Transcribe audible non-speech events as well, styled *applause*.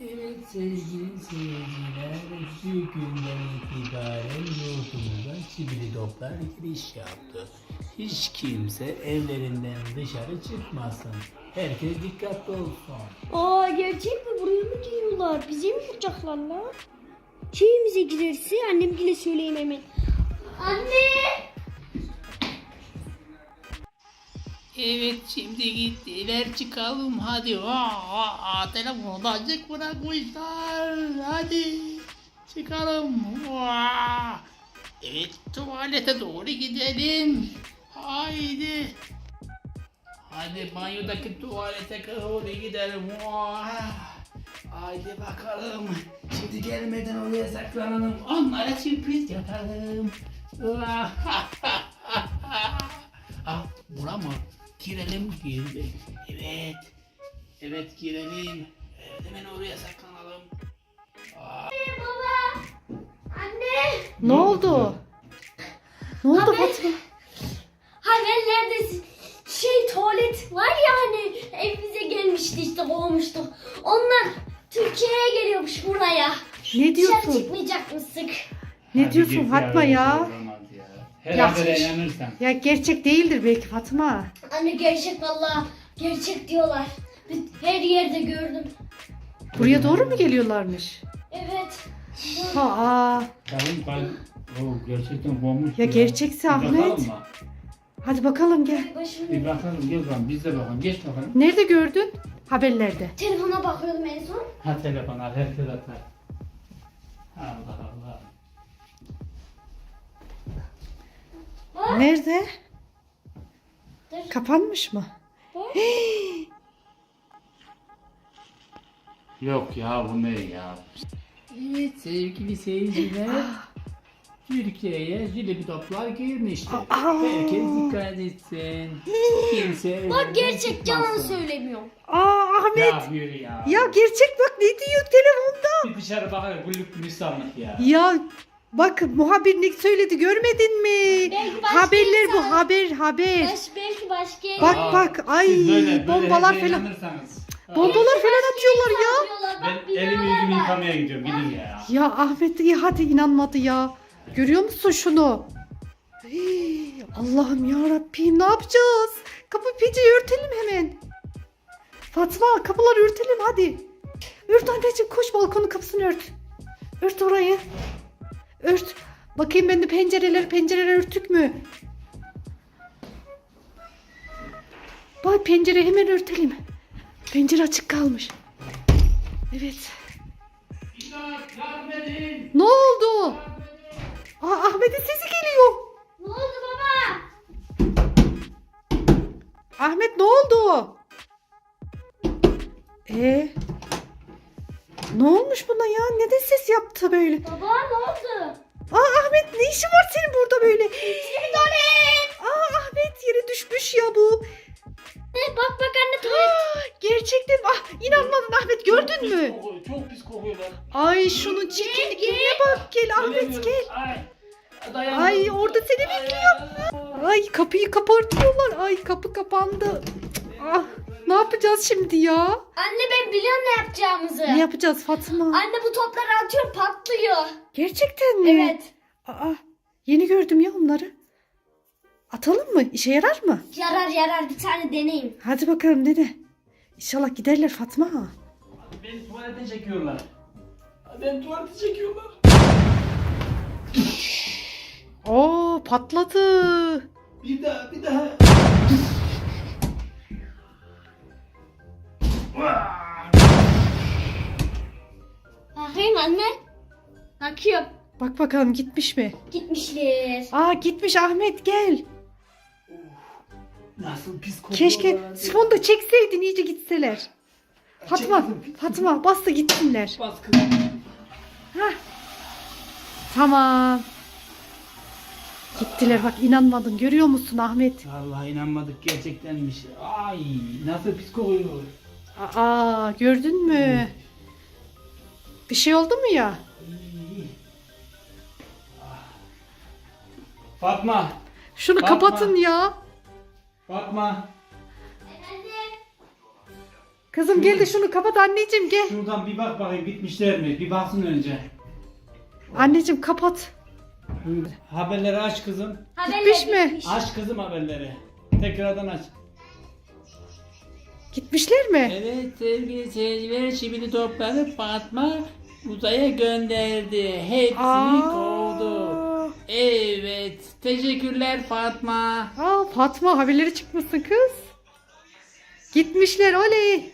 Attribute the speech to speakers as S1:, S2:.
S1: Evet sevgili seyirciler, bugünden itibaren yurdumuza çivili toplar giriş yaptı. Hiç kimse evlerinden dışarı çıkmasın. Herkes dikkatli olsun.
S2: Aa gerçek mi? Buraya mı geliyorlar? Bize mi vuracaklar Şeyimize girerse annemgile söyleyeyim hemen. Anne!
S1: Evet şimdi gittiler çıkalım hadi. Aa, aa, telefonu da açık bırakmışlar. Hadi çıkalım. Aa. Evet tuvalete doğru gidelim. Haydi. Hadi banyodaki tuvalete doğru gidelim. Aa. Haydi bakalım. Şimdi gelmeden oraya saklanalım. Onlara sürpriz yapalım. *laughs* ah, bura mı? Girelim girdi. Evet. Evet girelim. Evet, hemen oraya saklanalım.
S2: Baba! Anne!
S3: Ne oldu? Ne oldu
S2: Haber-
S3: Fatma?
S2: Haberlerde şey tuvalet var ya hani evimize gelmişti işte kovmuştuk. Onlar Türkiye'ye geliyormuş buraya.
S3: Ne
S2: Dışarı
S3: diyorsun?
S2: çıkmayacakmışsın.
S3: Ne diyorsun Fatma ya?
S1: Her habere inanırsan.
S3: Ya gerçek değildir belki Fatma.
S2: Anne gerçek valla. Gerçek diyorlar. Her yerde gördüm.
S3: Buraya doğru mu geliyorlarmış?
S2: Evet.
S3: Aa,
S1: Kalın kalın. Oo, gerçekten bomboş.
S3: Ya gerçekse Ahmet.
S1: bakalım mı?
S3: hadi bakalım gel.
S2: Bir
S1: bakalım gel bakalım biz de bakalım. Geç bakalım.
S3: Nerede gördün? Haberlerde.
S2: Telefona bakıyordum en son.
S1: Ha telefon al herkes atar. Allah Allah.
S3: Nerede?
S2: Dur.
S3: Kapanmış mı? *gasps*
S1: Yok ya bu ne ya? Evet sevgili seyirciler. *gasps* Türkiye'ye jilebi toplar girmiştir. Herkes dikkat etsin. *gasps* Kimse
S2: Bak gerçek yalan söylemiyorum.
S3: Aa Ahmet.
S1: Ya yürü ya.
S3: Ya gerçek bak ne diyor telefonda?
S1: Bir dışarı bakar güllük gülistanlık ya.
S3: Ya bak muhabir ne söyledi görmedin mi?
S2: Belki başka
S3: Haberler bu
S2: insan-
S3: haber haber.
S2: Baş, belki başka
S3: Bak
S1: Aa,
S3: bak ay
S1: siz böyle- böyle
S3: bombalar falan.
S1: inanırsanız.
S3: Bombalar falan atıyorlar ya.
S1: Ben elimi yüzümü yıkamaya gidiyorum gidin ya.
S3: Ya Ahmet iyi hadi inanmadı ya. Görüyor musun şunu? Allah'ım ya Rabbim ne yapacağız? Kapı peci örtelim hemen. Fatma kapıları örtelim hadi. Ört anneciğim koş balkonun kapısını ört. Ört orayı. Ört. Bakayım ben de pencereler pencereler örtük mü? Bak pencere hemen örtelim. Pencere açık kalmış. Evet. Ne oldu? Aa, Ahmet'in sesi geliyor.
S2: Ne oldu baba?
S3: Ahmet ne oldu? Ee, ne olmuş buna ya? Neden ses yaptı böyle?
S2: Baba ne oldu?
S3: Aa Ahmet ne işin var senin burada böyle?
S2: Tuvalet.
S3: Aa Ahmet yere düşmüş ya bu.
S2: Ne, bak bak anne tuvalet.
S3: Aa, *gasps* gerçekten ah inanmadın Ahmet gördün
S1: Çok
S3: mü?
S1: pis kokuyor, Çok pis kokuyorlar.
S3: Ay şunun çirkinliğine bak gel Ahmet gel.
S1: Ay. Dayanamıyorum.
S3: Ay orada seni bekliyor. Ay kapıyı kapatıyorlar. Ay kapı kapandı. Ah ne yapacağız şimdi ya?
S2: Anne ben biliyorum ne yapacağımızı.
S3: Ne yapacağız Fatma?
S2: Anne bu topları atıyor patlıyor.
S3: Gerçekten mi?
S2: Evet.
S3: Aa, yeni gördüm ya onları. Atalım mı? İşe yarar mı?
S2: Yarar yarar bir tane deneyim.
S3: Hadi bakalım dede. İnşallah giderler Fatma.
S1: Beni tuvalete çekiyorlar. Beni tuvalete çekiyorlar.
S3: Oo patladı.
S1: Bir daha bir daha.
S2: Bakayım anne. Bakıyorum.
S3: Bak bakalım gitmiş mi?
S2: Gitmişler.
S3: Aa gitmiş Ahmet gel.
S1: Nasıl pis.
S3: Keşke sifonu da çekseydin iyice gitseler. Fatma. Fatma bas da gitsinler.
S1: Baskı.
S3: Tamam. Gittiler bak inanmadın görüyor musun Ahmet?
S1: Vallahi inanmadık gerçektenmiş. Ay nasıl pis kokuyor.
S3: Aa gördün mü? Bir şey oldu mu ya?
S1: Fatma.
S3: Şunu
S1: Bakma.
S3: kapatın ya.
S1: Fatma.
S3: Kızım gel de şunu kapat anneciğim gel.
S1: Şuradan bir bak bakayım gitmişler mi? Bir baksın önce.
S3: Anneciğim kapat.
S1: Haberleri aç kızım.
S2: Haberler
S3: Gitmiş mi?
S1: Aç kızım haberleri. Tekrardan aç.
S3: Gitmişler mi?
S1: Evet sevgili seyirciler şimdi topları Fatma uzaya gönderdi. Hepsini kovdu. Evet. Teşekkürler Fatma.
S3: Aa, Fatma haberleri çıkmışsın kız. Gitmişler oley.